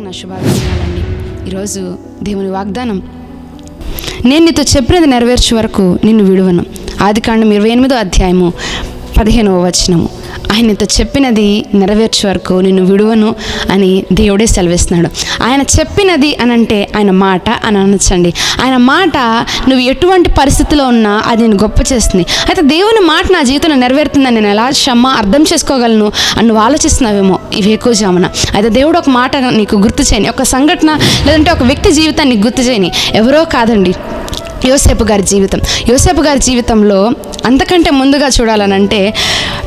నా శుభాభివందనాలండి ఈరోజు దేవుని వాగ్దానం. నేను నీతో చెప్పినది నెరవేర్చే వరకు నిన్ను విడువను. ఆది కాండం ఇరవై ఎనిమిదో అధ్యాయము పదిహేనవ వచనము. ఆయన ఇంత చెప్పినది నెరవేర్చే వరకు నిన్ను విడువను అని దేవుడే సెలవిస్తున్నాడు. ఆయన చెప్పినది అని అంటే ఆయన మాట అని అనొచ్చండి. ఆయన మాట నువ్వు ఎటువంటి పరిస్థితిలో ఉన్నా అది నేను గొప్ప చేస్తుంది. అయితే దేవుని మాట నా జీవితంలో నెరవేరుతుందని నేను ఎలా క్షమ అర్థం చేసుకోగలను అని నువ్వు ఆలోచిస్తున్నావేమో ఇవి ఎక్కువ జామున అయితే దేవుడు ఒక మాట నీకు గుర్తు చేయని ఒక సంఘటన లేదంటే ఒక వ్యక్తి జీవితాన్ని గుర్తు చేయని ఎవరో కాదండి. యోసేపు గారి జీవితం. యోసేపు గారి జీవితంలో అంతకంటే ముందుగా చూడాలనంటే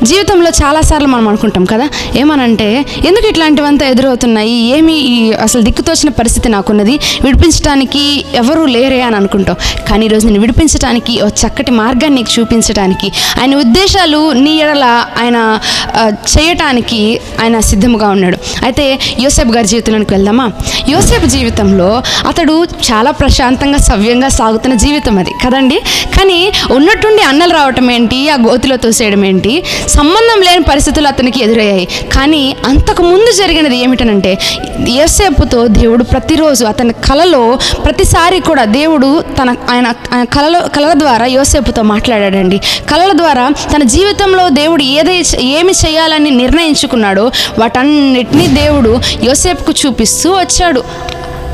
జీవితంలో చాలాసార్లు మనం అనుకుంటాం కదా? ఏమనంటే ఎందుకు ఇట్లాంటివంతా ఎదురవుతున్నాయి? ఏమి ఈ అసలు దిక్కుతోచిన పరిస్థితి నాకున్నది? విడిపించడానికి ఎవరూ లేరే అని అనుకుంటాం. కానీ ఈరోజు నేను విడిపించడానికి ఒక చక్కటి మార్గాన్ని నీకు చూపించడానికి ఆయన ఉద్దేశాలు నీ ఎడల ఆయన చేయటానికి ఆయన సిద్ధముగా ఉన్నాడు. అయితే యోసేపు గారి జీవితంలోకి వెళ్దామా? యోసేపు జీవితంలో అతడు చాలా ప్రశాంతంగా సవ్యంగా సాగుతున్న జీవితం అది. కదండి? కానీ ఉన్నట్టుండి అన్నలు రావటం ఏంటి? ఆ గోతిలో తోసేయడం ఏంటి? సంబంధం లేని పరిస్థితులు అతనికి ఎదురయ్యాయి. కానీ అంతకు ముందు జరిగినది ఏమిటనంటే యోసేపుతో దేవుడు ప్రతిరోజు అతని కలలో ప్రతిసారి కూడా దేవుడు తన ఆయన ఆయన కలలో కళల ద్వారా యోసేపుతో మాట్లాడాడండి. కళల ద్వారా తన జీవితంలో దేవుడు ఏదై ఏమి చేయాలని నిర్ణయించుకున్నాడో వాటన్నిటినీ దేవుడు యోసేపుకు చూపిస్తూ వచ్చాడు.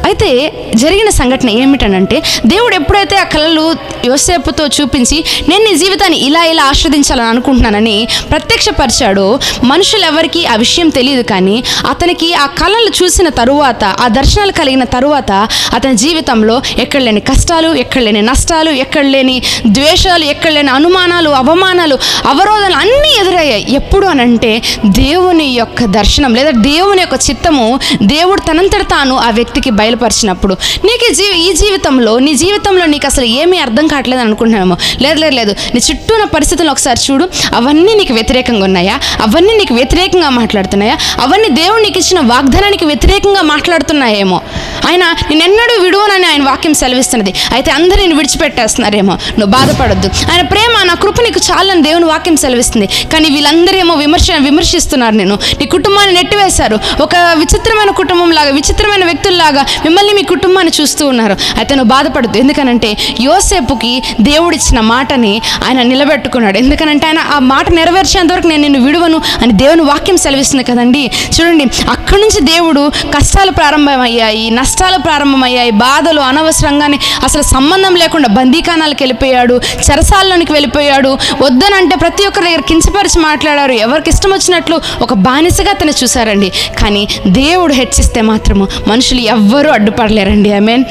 అయితే జరిగిన సంఘటన ఏమిటనంటే దేవుడు ఎప్పుడైతే ఆ కళలు యోసేపుతో చూపించి నేను నీ జీవితాన్ని ఇలా ఇలా ఆస్వాదించాలని అనుకుంటున్నానని ప్రత్యక్షపరిచాడో మనుషులు ఎవరికి ఆ విషయం తెలియదు కానీ అతనికి ఆ కళలు చూసిన తరువాత ఆ దర్శనాలు కలిగిన తరువాత అతని జీవితంలో ఎక్కడ లేని కష్టాలు ఎక్కడ లేని నష్టాలు ఎక్కడ లేని ద్వేషాలు ఎక్కడ లేని అనుమానాలు అవమానాలు అవరోధాలు అన్నీ ఎదురయ్యాయి. ఎప్పుడు అనంటే దేవుని యొక్క దర్శనం లేదా దేవుని యొక్క చిత్తము దేవుడు తనంతట తాను ఆ వ్యక్తికి బయలుపరిచినప్పుడు నీకు ఈ జీవి ఈ జీవితంలో నీ జీవితంలో నీకు అసలు ఏమీ అర్థం కావట్లేదు అనుకుంటున్నామో? లేదు లేదు లేదు. నీ చుట్టూ ఉన్న పరిస్థితులను ఒకసారి చూడు. అవన్నీ నీకు వ్యతిరేకంగా ఉన్నాయా? అవన్నీ నీకు వ్యతిరేకంగా మాట్లాడుతున్నాయా? అవన్నీ దేవుడు నీకు ఇచ్చిన వాగ్దానానికి వ్యతిరేకంగా మాట్లాడుతున్నాయేమో? ఆయన నేనెన్నడూ విడువనని ఆయన వాక్యం సెలవిస్తున్నది. అయితే అందరూ నేను విడిచిపెట్టేస్తున్నారేమో? నువ్వు బాధపడొద్దు. ఆయన ప్రేమ నా కృప నీకు చాలని దేవుని వాక్యం సెలవిస్తుంది. కానీ వీళ్ళందరూ ఏమో విమర్శ విమర్శిస్తున్నారు నేను నీ కుటుంబాన్ని నెట్టివేశారు. ఒక విచిత్రమైన కుటుంబం లాగా విచిత్రమైన వ్యక్తుల్లాగా మిమ్మల్ని మీ కుటుంబాన్ని చూస్తూ ఉన్నారు. అయితే నువ్వు బాధపడద్దు. ఎందుకనంటే యోసేపుకి దేవుడిచ్చిన మాటని ఆయన నిలబెట్టుకున్నాడు. ఎందుకనంటే ఆయన ఆ మాట నెరవేర్చేంతవరకు నేను నిన్ను విడువను అని దేవుని వాక్యం సెలవిస్తుంది కదండి. చూడండి అక్కడి నుంచి దేవుడు కష్టాలు ప్రారంభమయ్యాయి నష్టాలు ప్రారంభమయ్యాయి బాధలు అనవసరంగానే అసలు సంబంధం లేకుండా బందీకానాలకు వెళ్ళిపోయాడు చెరసాలలోనికి వెళ్ళిపోయాడు. వద్దనంటే ప్రతి ఒక్కరి దగ్గర కించపరిచి మాట్లాడారు. ఎవరికి ఇష్టం వచ్చినట్లు ఒక బానిసగా అతను చూశారండి. కానీ దేవుడు హెచ్చిస్తే మాత్రము మనుషులు ఎవ్వరూ అడ్డుపడలేరండి. ఐ మీన్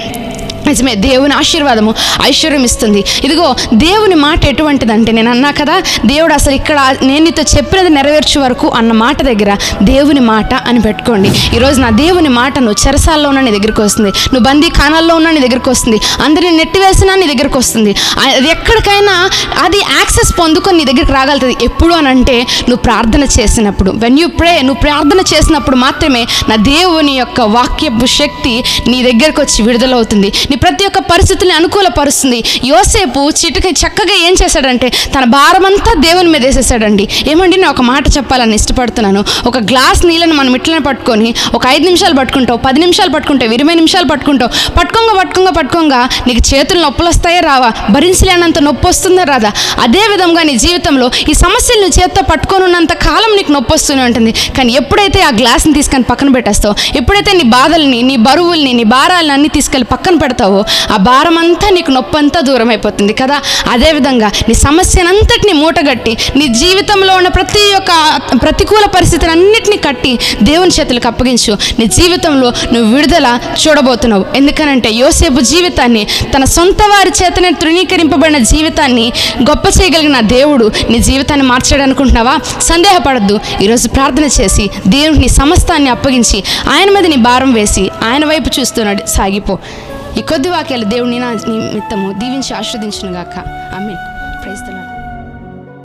నిజమే దేవుని ఆశీర్వాదము ఐశ్వర్యం ఇస్తుంది. ఇదిగో దేవుని మాట ఎటువంటిదంటే నేను అన్నా కదా దేవుడు అసలు ఇక్కడ నేను నీతో చెప్పినది నెరవేర్చే వరకు అన్న మాట దగ్గర దేవుని మాట అని పెట్టుకోండి. ఈరోజు నా దేవుని మాట నువ్వు చెరసాల్లో ఉన్న నీ దగ్గరికి వస్తుంది. నువ్వు బందీ ఖానాల్లో ఉన్న నీ దగ్గరికి వస్తుంది. అందరిని నెట్టివేసినా నీ దగ్గరికి వస్తుంది. అది ఎక్కడికైనా అది యాక్సెస్ పొందుకొని నీ దగ్గరికి రాగలుగుతుంది. ఎప్పుడు అని అంటే నువ్వు ప్రార్థన చేసినప్పుడు. వెన్ యూ ప్రే నువ్వు ప్రార్థన చేసినప్పుడు మాత్రమే నా దేవుని యొక్క వాక్యపు శక్తి నీ దగ్గరకు వచ్చి విడుదలవుతుంది. నీ ప్రతి ఒక్క పరిస్థితిని అనుకూలపరుస్తుంది. యోసేపు చిటికి చక్కగా ఏం చేశాడంటే తన భారమంతా దేవుని మీద వేసేసాడండి. ఏమండి నేను ఒక మాట చెప్పాలని ఇష్టపడుతున్నాను. ఒక గ్లాస్ నీళ్ళని మనం ఇట్లనే పట్టుకొని ఒక ఐదు నిమిషాలు పట్టుకుంటావు పది నిమిషాలు పట్టుకుంటావు ఇరవై నిమిషాలు పట్టుకుంటావు. పట్టుకోంగా పట్టుకోంగా పట్టుకోంగా నీకు చేతులు నొప్పులు వస్తాయా రావా? భరించలేనంత నొప్పి వస్తుందా రాదా? అదే విధంగా నీ జీవితంలో ఈ సమస్యలు నువ్వు చేత్తో పట్టుకొనున్నంత కాలం నీకు నొప్పి వస్తూనే ఉంటుంది. కానీ ఎప్పుడైతే ఆ గ్లాస్ని తీసుకొని పక్కన పెట్టేస్తావు ఎప్పుడైతే నీ బాధల్ని నీ బరువుల్ని నీ భారాలని అన్ని తీసుకెళ్ళి పక్కన పెడతావు ఆ భారం అంతా నీకు నొప్పి అంతా దూరం అయిపోతుంది కదా అదేవిధంగా నీ సమస్యనంతటిని మూటగట్టి నీ జీవితంలో ఉన్న ప్రతి ఒక్క ప్రతికూల పరిస్థితిని అన్నిటినీ కట్టి దేవుని చేతులకు అప్పగించు. నీ జీవితంలో నువ్వు విడుదల చూడబోతున్నావు. ఎందుకనంటే యోసేపు జీవితాన్ని తన సొంత వారి చేతనే తృణీకరింపబడిన జీవితాన్ని గొప్ప చేయగలిగిన దేవుడు నీ జీవితాన్ని మార్చాడు అనుకుంటున్నావా సందేహపడద్దు. ఈరోజు ప్రార్థన చేసి దేవుడిని నీ సమస్తాన్ని అప్పగించి ఆయన మీద నీ భారం వేసి ఆయన వైపు చూస్తున్నాడు సాగిపో. ఈ కొద్ది వాక్యాలు దేవుడిని నా నిమిత్తము దీవించి ఆస్వాదించును గాక ఆమె ప్రైజ్